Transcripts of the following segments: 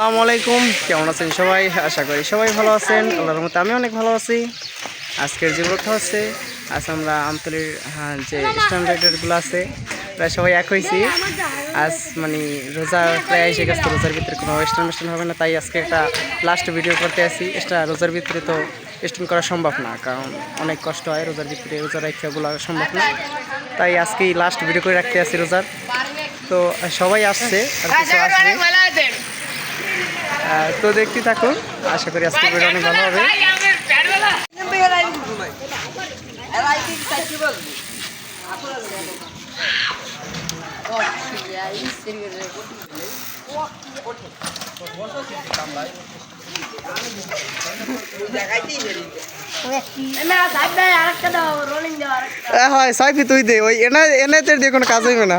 আসসালামু আলাইকুম। কেমন আছেন সবাই? আশা করি সবাই ভালো আছেন। আল্লাহর মতো আমি অনেক ভালো আছি। আজকের যে ব্লগটা হচ্ছে আজ আমরা আমতলির হ্যাঁ, যে স্ট্যান্ডার্ডগুলো আছে প্রায় সবাই এক হয়েছি। আজ মানে রোজা প্রায় এসে গেছে রোজার ভিতরে কোনো ওয়েস্টার্ন ওয়েস্টার্ন হবে না। তাই আজকে একটা লাস্ট ভিডিও করতে আসি। এটা রোজার ভিতরে তো স্টেন করা সম্ভব না কারণ অনেক কষ্ট হয় রোজার ভিতরে রোজা রাখাগুলো সম্ভব না। তাই আজকেই লাস্ট ভিডিও করে রাখতে আসি রোজার। তো সবাই আসছে আর কিছু আসবে তো দেখতে থাকুন আশা করি আজকে ভিডিও অনেক ভালো হবে। হয় সাইফি তুই দে ওই এনে এনে তোর দিয়ে কোনো কাজ হইবে না।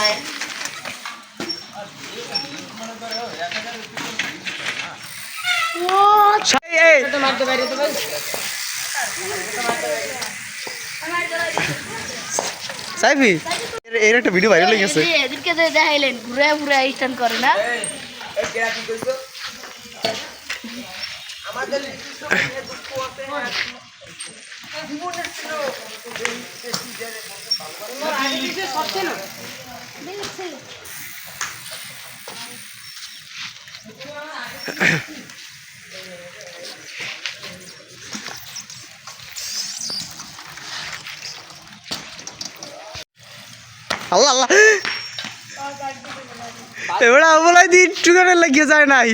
এই, সাইফি এর- এর একটা ভিডিও ভাইরাল হয়ে গেছে। এদেরকে যে দেখাইলেন ঘুরে ঘুরে স্ট্যান্ড করে না? আল্লাহ আল্লাহ এবার বলাই দি একটু করে লাগিয়ে যায় নাই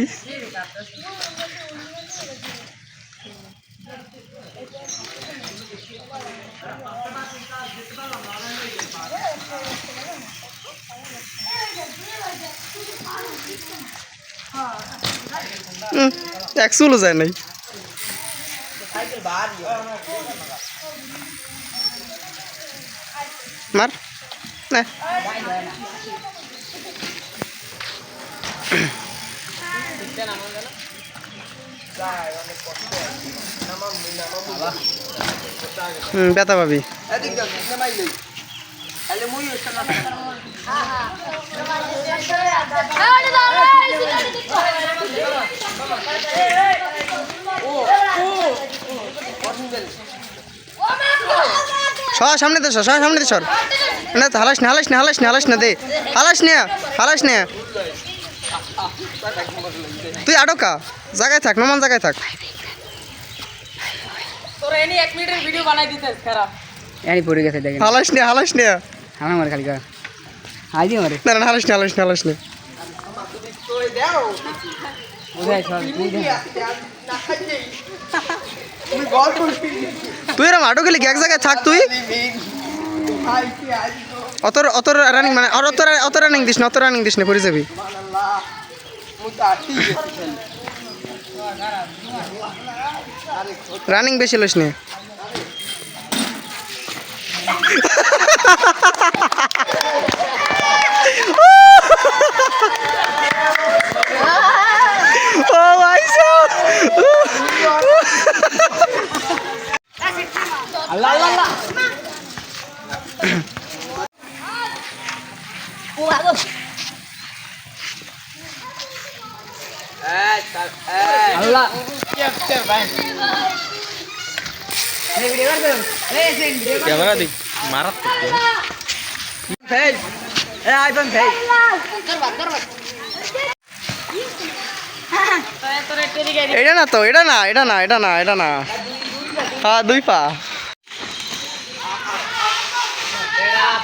এক চুলো যায় নাই। মার না। পাবি। সর সামনে দে সর সর সামনে দে সর। না তো হালাস না হালাস না হালাস না হালাস না দে। হালাস না হালাস না। তুই আটকা জায়গায় থাক নমান জায়গায় থাক। তোরা এনে এক মিনিটের ভিডিও বানাই দিতেস খারাপ। এনি পড়ে গেছে দেখেন। হালাস না হালাস না। আমার মারে খালি আই দি মারে না তুই এরম আটো গেলে এক জায়গায় থাক তুই। অত অত রানিং মানে আর অত অত রানিং দিস না অত রানিং দিস না পড়ে যাবি। রানিং বেশি লইস না ও ভাই আল্লাহ আল্লাহ আল্লাহ আল্লাহ ক্যামেরা দিক মারাত ফেজ এ আইফোন ফেজ তোরা একটু এদিকে আয়। এটা না তো এটা না এটা না এটা না এটা না হ্যাঁ দুই পা এটা কোনটা স্টোরি কয় কারে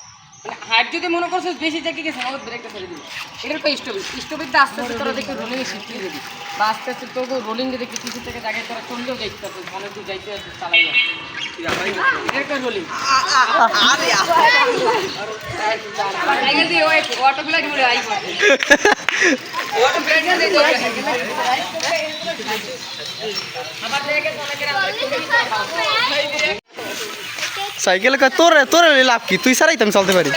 মানে হাইট যদি মনে করছিস বেশি জায়গা গেছে আমার ব্রেকটা ছেড়ে দিবি। এটা একটা স্টপিক স্টপিকটা আস্তে আস্তে তোরা দেখে রোলিংয়ে শিখিয়ে দিবি বা আস্তে আস্তে তোকে রোলিং দিয়ে দেখি কিছু থেকে জায়গায় তোরা চললেও যাইতে পারছিস ভালো তুই যাইতে পারছিস চালাই রোলিং দেখে সাইকেল তোর তোর লাভ কি? তুই তো আমি চলতে পারি।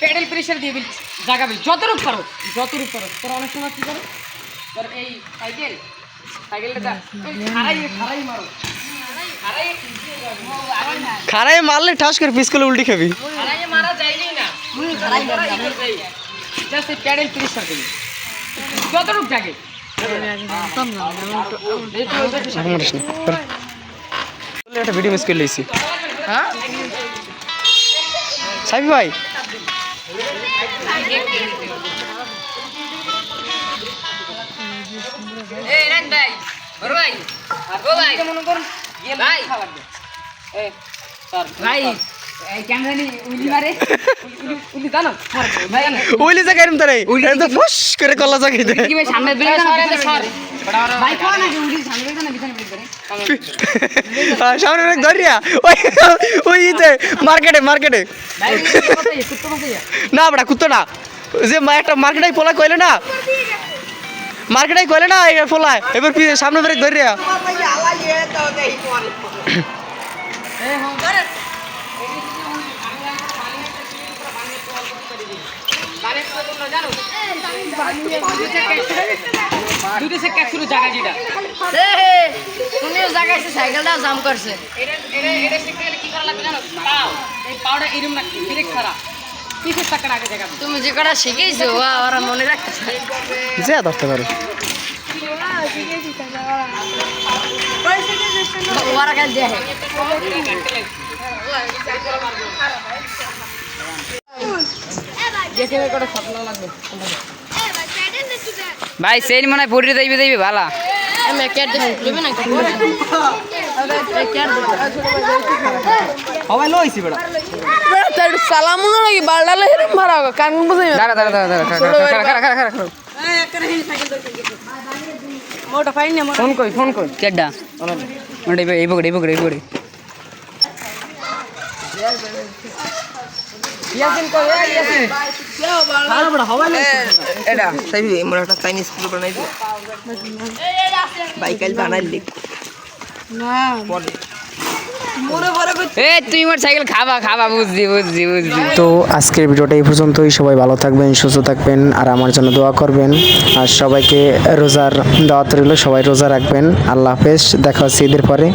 প্যাডেল প্রেশার দিয়ে বিল জাগাবি যতটুক পারো যতটুক পারো তোরা অনেক সময় কি করো তোর এই সাইকেল খারাই মারলে ঠাস করে পিস করলে উল্টি খাবি। খাড়াই মারা যায়নি না খাড়াই মারা জাগে এখন মারিস না কর। বলে একটা ভিডিও মিস করে লইছি হ্যাঁ সাবি ভাই এই নেন ভাই বড় ভাই ওইলি জায়গায় এরম তারে এরম তো ফুস করে কলা কি ভাই সামনে বেরিয়ে যান স্যার ভাই কোন নাকি উলি সামনে বেরিয়ে যান পিছনে বেরিয়ে করে সামনে অনেক ধরিয়া। ওই ওই ইতে মার্কেটে মার্কেটে। না বড়া কুত্তো না। যে মা- একটা মার্কেটাই পোলা কইলে না মার্কেটাই কইলে না এই পোলা এবার সামনে বেরে ধরিয়া। তুমিও জাগাইছে সাইকেলটা জাম করছে তুমি যে কটা শিখেছো ওরা মনে রাখতেছে যে ধরতে পারে ওরা দেখে গেছে করে সাতলা লাগবে ভাই সেই মনে হয় পড়ে যাইবে যাইবে ভালা। সালামুনো নাকি? বালডালে হেরে মারা কান বুঝাই দাঁড়া দাঁড়া দাঁড়া দাঁড়া খাড়া খাড়া খাড়া খাড়া খাড়া মোটা ফাইন না ফোন কই ফোন কই? কেডা? ওটা এই পকড়ে এই পকড়ে এই পকড়ে এটা সাইবি মোর একটা চাইনিজ ফুড বানাই দিও বাইকাল বানাইলি এ তুই মোর সাইকেল খাবা খাবা বুঝছি বুঝছি বুঝছি। তো আজকের ভিডিওটা এই পর্যন্তই। সবাই ভালো থাকবেন সুস্থ থাকবেন আর আমার জন্য দোয়া করবেন। আর সবাইকে রোজার দাওয়াত রইল সবাই রোজা রাখবেন। আল্লাহ হাফেজ দেখা হচ্ছে ঈদের পরে।